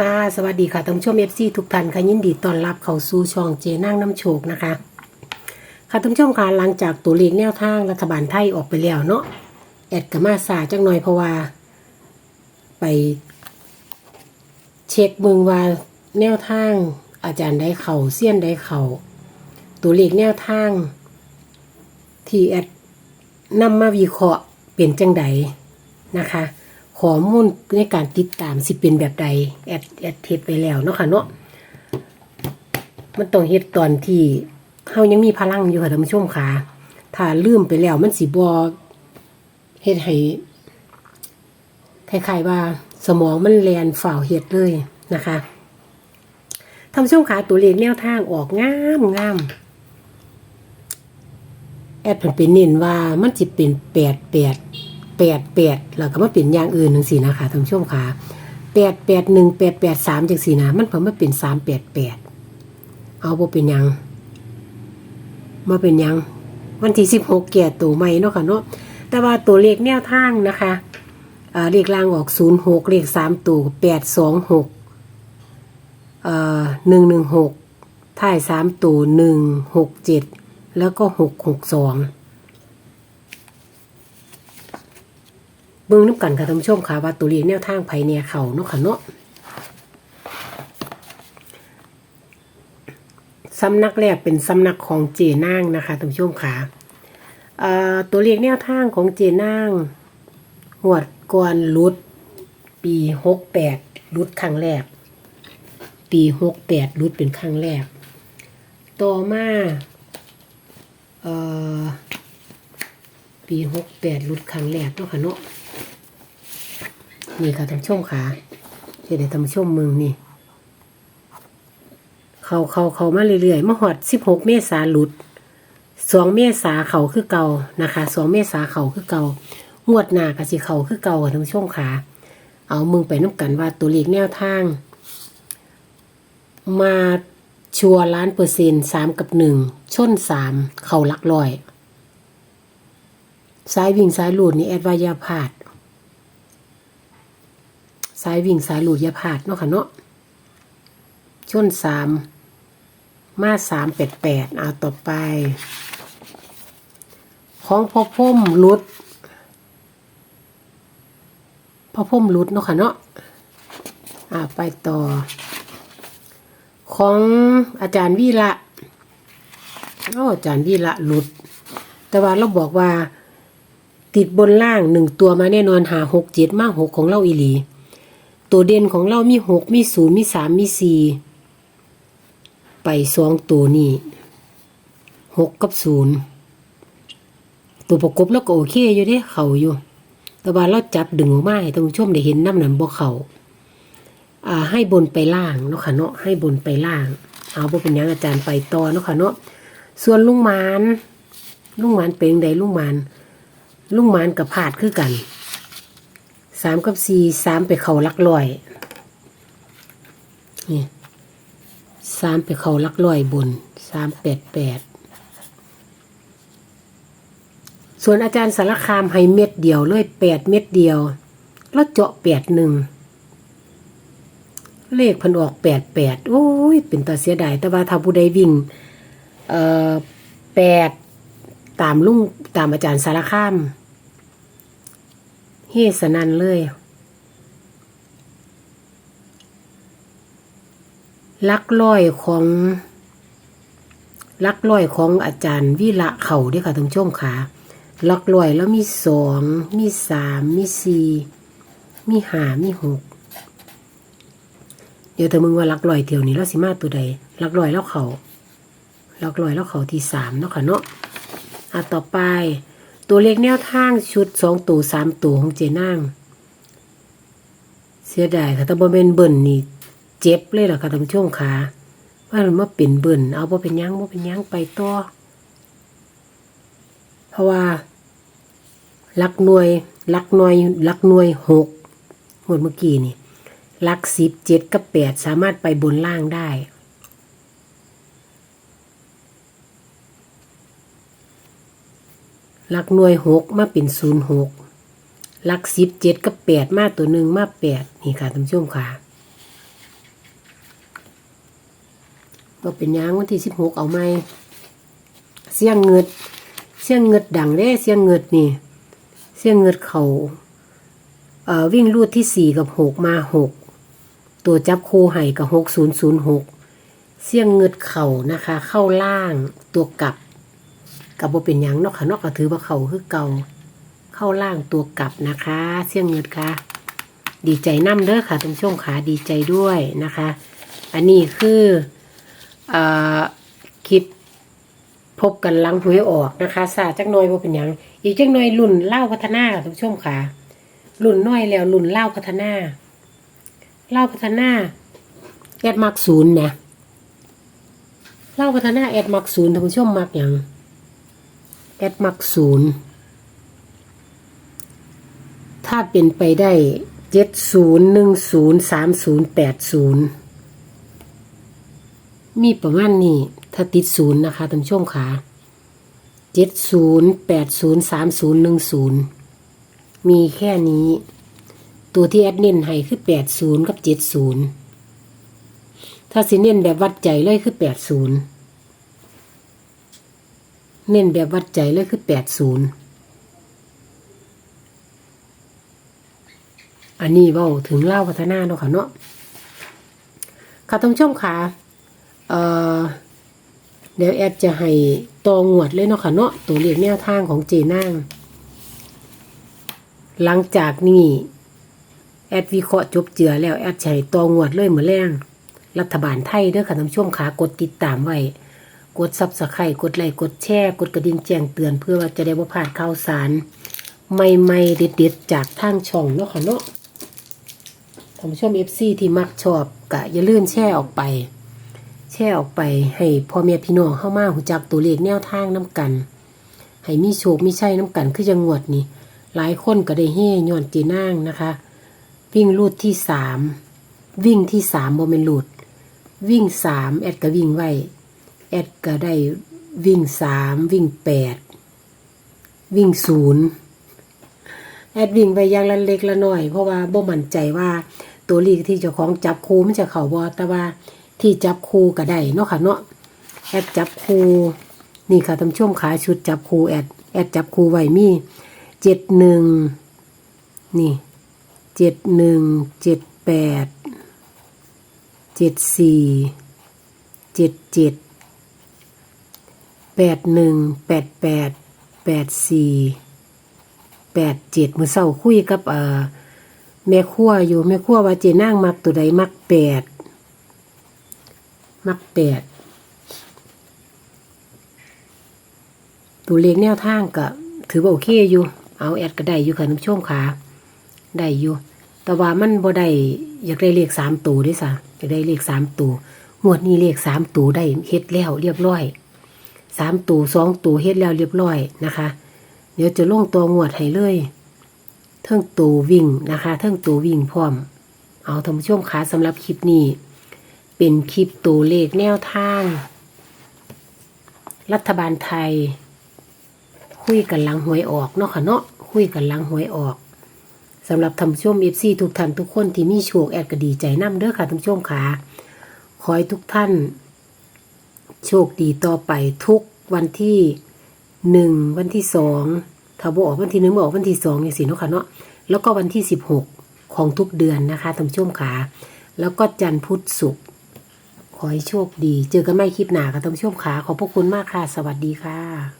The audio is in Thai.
ค่ะ สวัสดีค่ะท่านผู้ชมเอฟซีทุกท่านค่ะยินดีต้อนรับเข้าสู่ช่องเจนั่งน้ำโชคนะคะ ค่ะท่านผู้ชมค่ะหลังจากตัวเลขแนวทางรัฐบาลไทยออกไปแล้วเนาะแอดกับมาสาจังหน่อยเพราะว่า ไป เช็คเมืองว่าแนวทางอาจารย์ได้เข่าเสี้ยนได้เข่าตัวเลขแนวทาง ที่แอดนำมาวิเคราะห์เป็นจังใดนะคะ ข้อมูลในการติดตามสิเป็นแบบใดแอดแอดเทสไปแล้วเนาะค่ะเนาะมันต้องเฮ็ดตอนที่เฮายังมีพลังอยู่ค่ะท่านผู้ชมค่ะ ถ้าลืมไปแล้วมันสิบ่เฮ็ดให้คล้ายๆว่าสมองมันแลนฝ่าวเฮ็ดเลยนะคะท่านผู้ชมค่ะตัวเลขแนวทางออกงามงามแอดเพิ่นไปเน้นว่ามันสิเป็นแปดแปด แปดแปดแล้วก็มาเป็นอย่างอื่นจังซี่นะคะท่านผู้ชมค่ะแปดแปดหนึ่งแปดแปดสามจังซี่นะมันเพิ่นมาเป็นสามแปดแปดเอาบ่เป็นยังมาเป็นยัง วันที่สิบหกแก่ตัวใหม่เนาะค่ะเนาะแต่ว่าตัวเลขแนวทางนะคะเลขล่างออกศูนย์หกเลขสามตัวแปดสองหกเอ่อหนึ่งหนึ่งหกท้ายสามตัวหนึ่งหกเจ็ดแล้วก็หกหกสอง เบิ่งน้ำกันค่ะท่านผู้ชมค่ะว่าตัวเลขแนวทางไผเนี่ยเขาเนาะค่ะเนาะสำนักแรกเป็นสำนักของเจนางนะคะท่านผู้ชมค่ะตัวเลขแนวทางของเจนางหวดก่อนรุด ปีหกแปดรุดครั้งแรก ปีหกแปดรุดเป็นครั้งแรก ต่อมาเอ่อปีหกแปดรุดครั้งแรกเนาะค่ะเนาะ นี่ค่ะท่านผู้ชมค่ะเดี๋ยวท่านผู้ชมมึงนี่ เขาเขาเขามาเรื่อยๆมาหอดสิบหกเมษาหลุดสองเมษาเขาคือเก่านะคะสองเมษาเขาคือเก่างวดหน้ากับสิเขาคือเก่าค่ะท่านผู้ชมค่ะเอามึงไปน้ำกันว่าตัวเลขแนวทาง มาชัวร์ล้านเปอร์เซ็นต์สามกับหนึ่งชนสามเขาหลักลอยสายวิ่งสายหลุดนี่แอดวายาพาด สายวิ่งสายหลุดอยาพาดเนาะค่ะเนาะชนสามมาสามแปดแปดเอาต่อไป ของพ่อพุ่มรุดพ่อพุ่มรุดเนาะค่ะเนาะอ่าไปต่อ ของอาจารย์วีละโอ้อาจารย์วีละหลุด แต่ว่าเราบอกว่า ติดบนล่างหนึ่งตัวมาแน่นอนหาหกเจ็ดมากหกของเราอีหลี ตัวเด่นของเรามีหกมีศูนย์มีสามมีสี่ไปสองตัวนี่หกกับศูนย์ตัวประกบแล้วก็โอเคอยู่เด้เขาอยู่ แต่ว่าเราจับดึงออกมาให้ท่านผู้ชมได้เห็นน้ำหนันบ่เขาอ่าให้บนไปล่างเนาะค่ะเนาะให้บนไปล่าง เอาบ่เป็นยังอาจารย์ไปต่อเนาะค่ะเนาะส่วนลุงมานลุงมานเป็นจั่งใดลุงมานลุงมานกับผาดคือกัน สามกับสี่สามไปเขาลักลอยนี่สามไปเขาลักลอยบนสามแปดแปดส่วนอาจารย์สารคามให้เม็ดเดียวเลยแปดเม็ดเดียว แล้วเจาะแปดหนึ่งเลขพันออกแปดแปดโอ้ย เป็นตาเสียดายแต่ว่าถ้าผู้ใดวิ่ง เอ่อแปดตามลุงตามอาจารย์สารคาม เฮสนันเลย ลักลอยของลักลอยของอาจารย์วิละเขาด้วยค่ะท่านผู้ชมค่ะลักลอยแล้วมีสองมีสามมีสี่มีห้ามีหกเดี๋ยวเธอมึงว่าลักลอยเที่ยวนี้แล้วสิมาตัวใดลักลอยแล้วเขาลักลอยแล้วเขาที่สามเนาะค่ะเนาะอะต่อไป ตัวเลขแนวทางชุดสองตัวสามตัวของเจนางเสียดายค่ะแต่บ่เป็นเบิ่นนี่เจ็บเลยล่ะค่ะท่านผู้ชมค่ะว่ามันมาเป็นเบิ่นเอาบ่เป็นยังบ่เป็นยังไปต่อเพราะว่าลักหน่วยลักหน่วยลักหน่วยหกหมดเมื่อกี้นี่ลักสิบเจ็ดกับแปดสามารถไปบนล่างได้ หลักหน่วยหกมาเป็นศูนย์หกหลักสิบเจ็ดกับแปดมาตัวหนึ่งมาแปดนี่ค่ะท่านผู้ชมค่ะก็เป็นยังวันที่สิบหกเอาไหมเสียงเงิดเสียงเงิดดังเด้เสียงเงิดนี่เสียงเงิดเขาเอ่อวิ่งรูดที่สี่กับหกมาหกตัวจับโคไห่กับหกศูนย์ศูนย์หกเสียงเงิดเข่านะคะ เข้าล่างตัวกลับ กับบ่เป็นหยังเนาะค่ะเนอกก็ถือว่าเขาคือเก่าเข้าล่างตัวกลับนะคะ เสี่ยงเงิดค่ะ ดีใจน้ำเด้อค่ะท่านผู้ชมขาดีใจด้วยนะคะ อันนี้คืออคลิปพบกันลังหวยออกนะคะศาจักหน่อยบ่เป็นหยังอีกจักหน่อยรุ่นเล่าพัฒนาค่ะท่านผู้ชมขารุ่นน้อยแล้วรุ่นเล่าพัฒนาเล่าพัฒนาแอดมักศูนย์นะเล่าพัฒนาแอดมักศูนย์ท่านผู้ชมมักหยัง แอดมักศูนย์ถ้าเป็นไปได้เจ็ดศูนย์หนึ่งศูนย์สามศูนย์แปดศูนย์มีประมาณนี้ถ้าติดศูนย์นะคะท่านผู้ชมขาเจ็ดศูนย์แปดศูนย์สามศูนย์หนึ่งศูนย์มีแค่นี้ ตัวที่แอดเน้นให้คือแปดศูนย์กับเจ็ดศูนย์ถ้าสิเน้นแบบวัดใจเลยคือแปดศูนย์ เน้นแบบวัดใจเลยคือแปดศูนย์อันนี้เว้าถึงเล่าพัฒนาเนาะค่ะเนาะค่ะท่านผู้ชมค่ะเอ่อเดี๋ยวแอดจะให้ตองวดเลยเนาะค่ะเนาะตัวเลขแนวทางของเจนางหลังจากนี้แอดวิเคราะห์จบเจือแล้วแอดให้ตองวดเลยเหมือนแรงรัฐบาลไทยเด้อค่ะท่านผู้ชมค่ะกดติดตามไว้ กดซับสไครต์กดไลค์กดแชร์กดกระดิ่งแจ้งเตือนเพื่อว่าจะได้บ่พลาดข่าวสาร ใหม่ๆเด็ดๆจากทางช่องเนาะค่ะเนาะท่านผู้ชม FC ที่มักชอบกะอย่าลืมแชร์ออกไป แชร์ออกไปให้พ่อแม่พี่น้องเข้ามาหูจักตัวเลขแนวทางน้ำกัน ให้มีโชคมีชัยน้ำกันคือจังหวดนี่หลายคนก็ได้เฮ่ย้อนเจนางนะคะ วิ่งลูดที่สามวิ่งที่สามโมเมนลูดวิ่งสามแอดก็วิ่งไว้ แอดก็ได้วิ่งสามวิ่งแปดวิ่งศูนย์แอดวิ่งไปอย่างละเล็กละน้อย เพราะว่าบ่มั่นใจว่าตัวเลขที่เจ้าของจับคูมันจะเข้าบ่แต่ว่าที่จับคูก็ได้เนาะค่ะเนาะแอดจับคูนี่ค่ะท่านผู้ชมขาชุดจับคูแอดแอดจับคูไว้มีเจ็ดหนึ่งนี่เจ็ดหนึ่งเจ็ดแปดเจ็ดสี่เจ็ดเจ็ด แปดหนึ่งแปดแปดแปดสี่แปดเจ็ดมือเศร้าคุยกับเอ่อแม่ครัวอยู่แม่ครัวว่าเจนางมักตัวใดมักแปดมักแปดตัวเลขแนวทางก็ถือว่าโอเคอยู่ เอาแอดก็ได้อยู่ค่ะน้ำช่วงขาได้อยู่ แต่ว่ามันบ่ได้อยากได้เลขสามตัวด้วยซะอยากได้เลขสามตัวงวดนี้เลขสามตัวได้เฮ็ดแล้วเรียบร้อย สามตัวสองตัวเฮ็ดแล้วเรียบร้อยนะคะ เดี๋ยวจะลงตัวงวดให้เลยเทิงตัววิ่งนะคะเทิงตัววิ่งพร้อม เอาท่านผู้ชมคะสำหรับคลิปนี้ เป็นคลิปตัวเลขแนวทาง รัฐบาลไทย คุยกันหลังหวยออกเนาะค่ะเนาะคุยกันหลังหวยออกสำหรับท่านผู้ชมเอฟซีทุกท่านทุกคนที่มีโชคแอดก็ดีใจนํเด้อค่ะท่านผู้ชมค่ะขอให้ทุกท่าน โชคดีต่อไปทุกวันที่หนึ่งวันที่สองถ้าบออกวันที่หนึ่งบออกวันที่สองอย่างสิเนาะค่ะเนาะแล้วก็วันที่สิบหกของทุกเดือนนะคะท่านผู้ชมค่ะแล้วก็จันทร์พุธศุกร์ขอให้โชคดี เจอกันไม่คลิปหนาค่ะท่านผู้ชมค่ะขอบพระคุณมากค่ะ สวัสดีค่ะ